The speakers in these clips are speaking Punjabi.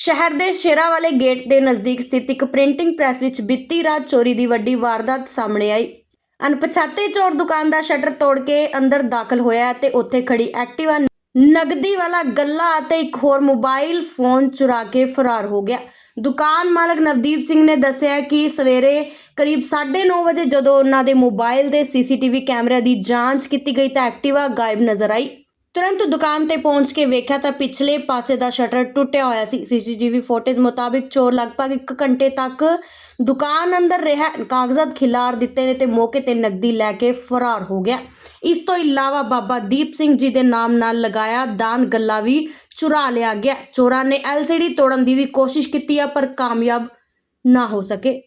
ਸ਼ਹਿਰ ਦੇ ਸ਼ੇਰਾ ਵਾਲੇ ਗੇਟ ਦੇ ਨਜ਼ਦੀਕ ਸਥਿਤ ਇੱਕ ਪ੍ਰਿੰਟਿੰਗ ਪ੍ਰੈਸ ਵਿੱਚ ਬੀਤੀ ਰਾਤ ਚੋਰੀ ਦੀ ਵੱਡੀ ਵਾਰਦਾਤ ਸਾਹਮਣੇ ਆਈ। ਅਣਪਛਾਤੇ ਚੋਰ ਦੁਕਾਨ ਦਾ ਸ਼ਟਰ ਤੋੜ ਕੇ ਅੰਦਰ ਦਾਖਲ ਹੋਇਆ ਤੇ ਉੱਥੇ ਖੜੀ ਐਕਟਿਵਾ ਨਗਦੀ ਵਾਲਾ ਗੱਲਾ ਅਤੇ ਇੱਕ ਹੋਰ ਮੋਬਾਈਲ ਫੋਨ ਚੁਰਾ ਕੇ ਫਰਾਰ ਹੋ ਗਿਆ। ਦੁਕਾਨ ਮਾਲਕ ਨਵਦੀਪ ਸਿੰਘ ਨੇ ਦੱਸਿਆ ਕਿ ਸਵੇਰੇ ਕਰੀਬ 9:30 ਵਜੇ ਜਦੋਂ ਉਹਨਾਂ ਦੇ ਮੋਬਾਈਲ ਦੇ ਸੀਸੀਟੀਵੀ ਕੈਮਰਿਆਂ ਦੀ ਜਾਂਚ ਕੀਤੀ ਗਈ ਤਾਂ ਐਕਟਿਵਾ ਗਾਇਬ ਨਜ਼ਰ ਆਈ। ਤੁਰੰਤ ਦੁਕਾਨ ਤੇ ਪਹੁੰਚ ਕੇ ਵੇਖਿਆ ਤਾਂ ਪਿਛਲੇ ਪਾਸੇ ਦਾ ਸ਼ਟਰ ਟੁੱਟਿਆ ਹੋਇਆ ਸੀ। ਸੀਸੀਟੀਵੀ ਫੁਟੇਜ ਮੁਤਾਬਿਕ ਚੋਰ ਲਗਭਗ 1 ਘੰਟੇ ਤੱਕ ਦੁਕਾਨ ਅੰਦਰ ਰਿਹਾ। ਕਾਗਜ਼ਾਤ ਖਿਲਾਰ ਦਿੱਤੇ ਨੇ ਤੇ ਮੌਕੇ ਤੇ ਨਕਦੀ ਲੈ ਕੇ ਫਰਾਰ ਹੋ ਗਿਆ। ਇਸ ਤੋਂ ਇਲਾਵਾ ਬਾਬਾ ਦੀਪ ਸਿੰਘ ਜੀ ਦੇ ਨਾਮ ਨਾਲ ਲਗਾਇਆ ਦਾਨ ਗੱਲਾ ਵੀ ਚੁਰਾ ਲਿਆ ਗਿਆ। ਚੋਰਾਂ ਨੇ ਐਲਸੀਡੀ ਤੋੜਨ ਦੀ ਵੀ ਕੋਸ਼ਿਸ਼ ਕੀਤੀ ਆ ਪਰ ਕਾਮਯਾਬ ਨਾ ਹੋ ਸਕੇ।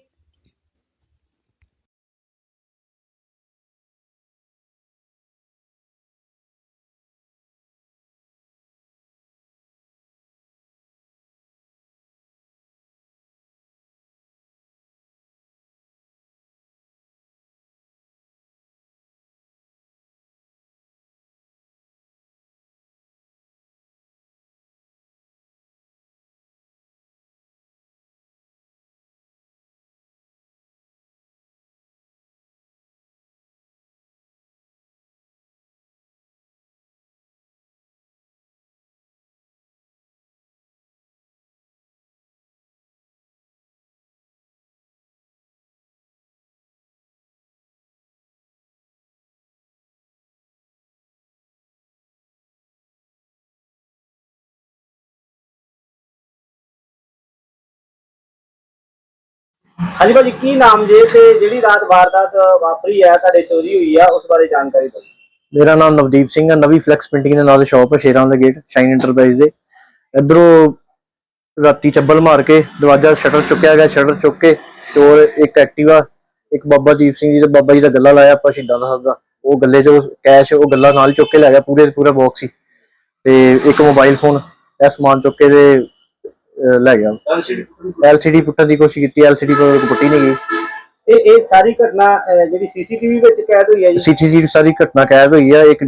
ਹਾਂਜੀ ਭਾਜੀ, ਕੀ ਨਾਮ ਜੇ ਤੇ ਜਿਹੜੀ ਰਾਤ ਵਾਰਦਾਤ ਵਾਪਰੀ ਹੈ ਤੁਹਾਡੇ ਚੋਰੀ ਹੋਈ ਆ, ਉਸ ਬਾਰੇ ਜਾਣਕਾਰੀ ਦਿਓ। ਮੇਰਾ ਨਾਮ ਨਵਦੀਪ ਸਿੰਘ ਹੈ ਨਵੀਂ ਫਲੈਕਸ ਪ੍ਰਿੰਟਿੰਗ ਦੇ ਨਾਲ ਸ਼ਾਪ ਹੈ ਸ਼ੇਰਾਂ ਦਾ ਗੇਟ, ਸ਼ਾਈਨ ਇੰਟਰਪ੍ਰਾਈਜ਼ ਦੇ। ਇਧਰੋਂ ਰਾਤੀ ਚੱਬਲ ਮਾਰ ਕੇ ਦਰਵਾਜ਼ਾ ਸ਼ਟਰ ਚੁੱਕਿਆ ਗਿਆ, ਸ਼ਟਰ ਚੁੱਕ ਕੇ ਚੋਰ ਇੱਕ ਐਕਟਿਵਾ, ਇੱਕ ਬਾਬਾ ਦੀਪ ਸਿੰਘ ਜੀ ਦਾ ਬਾਬਾ ਜੀ ਦਾ ਗੱਲਾ ਲਾਇਆ ਆਪਾਂ ਸ਼ਹੀਦਾਂ ਦਾ ਸਾਹਿਬ ਦਾ। ਉਹ ਗੱਲੇ 'ਚ ਕੈਸ਼, ਉਹ ਗੱਲਾ ਨਾਲ ਚੁੱਕ ਕੇ ਲੈ ਗਿਆ, ਪੂਰੇ ਪੂਰਾ ਬਾਕਸ ਸੀ ਤੇ ਇੱਕ ਮੋਬਾਈਲ ਫੋਨ ਇਹ ਸਮਾਨ ਚੁੱਕ ਕੇ ਤੇ ਲੈ ਗਿਆ। ਐਲਸੀਡੀ ਪੁੱਟਣ ਦੀ ਕੋਸ਼ਿਸ਼ ਕੀਤੀ ਐਲਸੀਡੀ ਕੋਈ ਪੁੱਟੀ ਨਹੀਂ ਗਈ। ਇਹ ਇਹ ਸਾਰੀ ਘਟਨਾ ਜਿਹੜੀ ਸੀਸੀਟੀਵੀ ਵਿੱਚ ਕੈਦ ਹੋਈ ਹੈ ਜੀ? ਸੀਸੀਟੀਵੀ ਸਾਰੀ ਘਟਨਾ ਕੈਦ ਹੋਈ ਹੈ। ਇੱਕ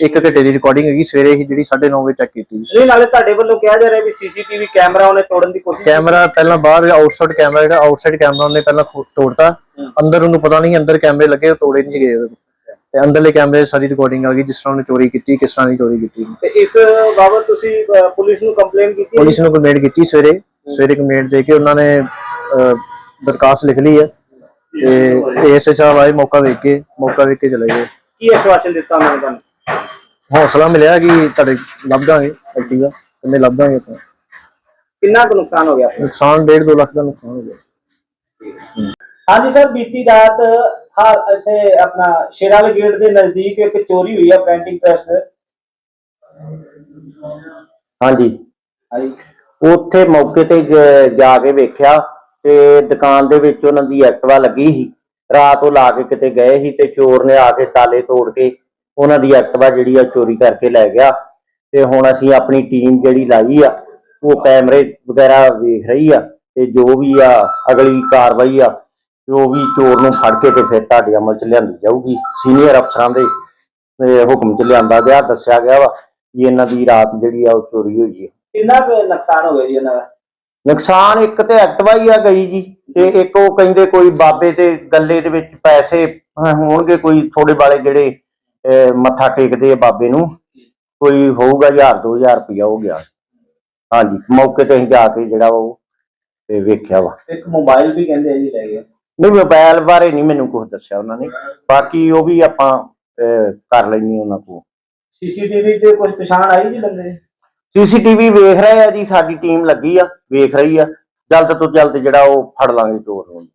ਇੱਕ ਘੰਟੇ ਦੀ ਰਿਕਾਰਡਿੰਗ ਹੈਗੀ। ਸਵੇਰੇ ਹੀ ਜਿਹੜੀ 9:30 ਵਜੇ ਚੈੱਕ ਕੀਤੀ ਇਹ ਨਾਲੇ ਤੁਹਾਡੇ ਵੱਲੋਂ ਕਿਹਾ ਜਾ ਰਿਹਾ ਵੀ ਸੀਸੀਟੀਵੀ ਕੈਮਰਾ ਉਹਨੇ ਤੋੜਨ ਦੀ ਕੋਸ਼ਿਸ਼ ਕੈਮਰਾ ਪਹਿਲਾਂ ਬਾਹਰ ਆਊਟਸਾਈਡ ਕੈਮਰਾ ਜਿਹੜਾ ਆਊਟਸਾਈਡ ਕੈਮਰਾ ਉਹਨੇ ਪਹਿਲਾਂ ਖੋ- ਤੋੜਤਾ। ਅੰਦਰ ਉਹਨੂੰ ਪਤਾ ਨਹੀਂ ਅੰਦਰ ਕੈਮਰੇ ਲੱਗੇ ਤੋੜੇ ਨਹੀਂ ਗਏ। ਤੇ ਅੰਦਰਲੇ ਕੈਮਰੇ ਸਾਰੀ ਰਿਕਾਰਡਿੰਗ ਆ ਗਈ ਜਿਸ ਤਰ੍ਹਾਂ ਉਹਨੇ ਚੋਰੀ ਕੀਤੀ ਕਿਸ ਤਰ੍ਹਾਂ ਦੀ ਚੋਰੀ ਕੀਤੀ। ਤੇ ਇਸ ਬਾਬਤ ਤੁਸੀਂ ਪੁਲਿਸ ਨੂੰ ਕੰਪਲੇਂਟ ਕੀਤੀ ਪੁਲਿਸ ਨੂੰ ਕੰਪਲੇਂਟ ਕੀਤੀ ਸਵੇਰੇ ਸਵੇਰੇ ਕੰਪਲੇਂਟ ਦੇ ਕੇ ਉਹਨਾਂ ਨੇ ਅਹ, ਦਰਖਾਸਤ ਲਿਖ ਲਈ ਹੈ ਤੇ ਏਐਸਏ ਸਾਹਿਬ ਆਏ ਮੌਕਾ ਵੇਖ ਕੇ ਮੌਕਾ ਵੇਖ ਕੇ ਚਲੇ ਗਏ। ਕੀ ਆਸ਼ਵਾਸਨ ਦਿੱਤਾ ਉਹਨਾਂ ਨੇ ਤੁਹਾਨੂੰ? ਹੌਸਲਾ ਮਿਲਿਆ ਕਿ ਤੁਹਾਡੇ ਲੱਭ ਦਾਂਗੇ ਐਕਟਿਵਾ ਤੇ ਲੱਭ ਦਾਂਗੇ ਆਪਾਂ ਕਿੰਨਾ ਕੁ ਨੁਕਸਾਨ ਹੋ ਗਿਆ? ਨੁਕਸਾਨ 1.5 2 ਲੱਖ ਦਾ ਨੁਕਸਾਨ ਹੋ ਗਿਆ। ਹਾਂਜੀ ਸਰ ਬੀਤੀ ਰਾਤ ਹਾਂ ਇੱਥੇ ਆਪਣਾ ਸ਼ੇਰਾਲ ਗੇਟ ਦੇ ਨਜ਼ਦੀਕ ਇੱਕ ਚੋਰੀ ਹੋਈ ਹੈ ਪ੍ਰਿੰਟਿੰਗ ਪ੍ਰੈਸ ਹਾਂਜੀ। ਹਾਂਜੀ। ਉੱਥੇ ਮੌਕੇ ਤੇ ਜਾ ਕੇ ਵੇਖਿਆ ਤੇ ਦੁਕਾਨ ਦੇ ਵਿੱਚ ਉਹਨਾਂ ਦੀ ਐਕਟਿਵਾ ਲੱਗੀ ਸੀ। ਰਾਤ ਉਹ ਲਾ ਕੇ ਕਿਤੇ ਗਏ ਸੀ ਤੇ ਚੋਰ ਨੇ ਆ ਕੇ ਤਾਲੇ ਤੋੜ ਕੇ ਉਹਨਾਂ ਦੀ ਐਕਟਿਵਾ ਜਿਹੜੀ ਆ ਚੋਰੀ ਕਰਕੇ ਲੈ ਗਿਆ। ਤੇ ਹੁਣ ਅਸੀਂ ਆਪਣੀ ਟੀਮ ਜਿਹੜੀ ਲਾਈ ਆ ਉਹ ਕੈਮਰੇ ਵਗੈਰਾ ਵੇਖ ਰਹੀ ਆ ਤੇ ਜੋ ਵੀ ਆ ਅਗਲੀ ਕਾਰਵਾਈ ਆ ਜੋ ਵੀ ਚੋਰ ਨੂੰ ਫੜ ਕੇ ਤੇ ਫਿਰ ਤੁਹਾਡੇ ਅਮਲ ਚ ਲਿਆਂਦੀ ਜਾਊਗੀ। ਸੀਨੀਅਰ ਅਫਸਰਾਂ ਦੇ ਹੁਕਮ ਚ ਲਿਆਂਦਾ ਗਿਆ ਦੱਸਿਆ ਗਿਆ ਵਾ ਕਿ ਇਹਨਾਂ ਦੀ ਰਾਤ ਜਿਹੜੀ ਆ ਉਹ ਚੋਰੀ ਹੋਈ ਹੈ ਕਿੰਨਾ ਕੁ ਨੁਕਸਾਨ ਹੋ ਗਿਆ ਜੀ ਇਹਨਾਂ ਦਾ? ਨੁਕਸਾਨ ਇੱਕ ਤੇ ਐਕਟਿਵਾ ਹੀ ਆ ਗਈ ਜੀ ਤੇ ਇੱਕ ਉਹ ਕਹਿੰਦੇ ਕੋਈ ਬਾਬੇ ਦੇ ਗੱਲੇ ਦੇ ਵਿੱਚ ਪੈਸੇ ਅਹ, ਹੋਣਗੇ ਕੋਈ ਥੋੜੇ ਵਾਲੇ ਜਿਹੜੇ ਅਹ, ਮੱਥਾ ਟੇਕਦੇ ਆ ਬਾਬੇ ਨੂੰ ਕੋਈ ਹੋਊਗਾ 1000 2000 ਰੁਪਇਆ ਹੋ ਗਿਆ। ਹਾਂਜੀ ਮੌਕੇ ਤੇ ਅਸੀਂ ਜਾ ਕੇ ਜਿਹੜਾ ਉਹ ਤੇ ਵੇਖਿਆ ਵਾ। ਇੱਕ ਮੋਬਾਈਲ ਵੀ ਕਹਿੰਦੇ ਆ ਜੀ ਲੈ ਗਏ। ਨਹੀਂ ਮੋਬਾਈਲ ਬਾਰੇ ਨਹੀਂ ਮੈਨੂੰ ਕੁਝ ਦੱਸਿਆ ਉਹਨਾਂ ਨੇ। ਬਾਕੀ ਉਹ ਵੀ ਆਪਾਂ ਅਹ, ਕਰ ਲੈਣੀ ਉਹਨਾਂ ਕੋਲ। ਸੀਸੀਟੀਵੀ 'ਚ ਕੋਈ ਪਛਾਣ ਆਈ ਜੀ ਬੰਦੇ? ਦੀ? ਸੀਸੀਟੀਵੀ ਵੇਖ ਰਹੇ ਆ ਜੀ ਸਾਡੀ ਟੀਮ ਲੱਗੀ ਆ ਵੇਖ ਰਹੀ ਆ। ਜਲਦ ਤੋਂ ਜਲਦ ਜਿਹੜਾ ਉਹ ਫੜ ਲਾਂਗੇ ਚੋਰ ਨੂੰ।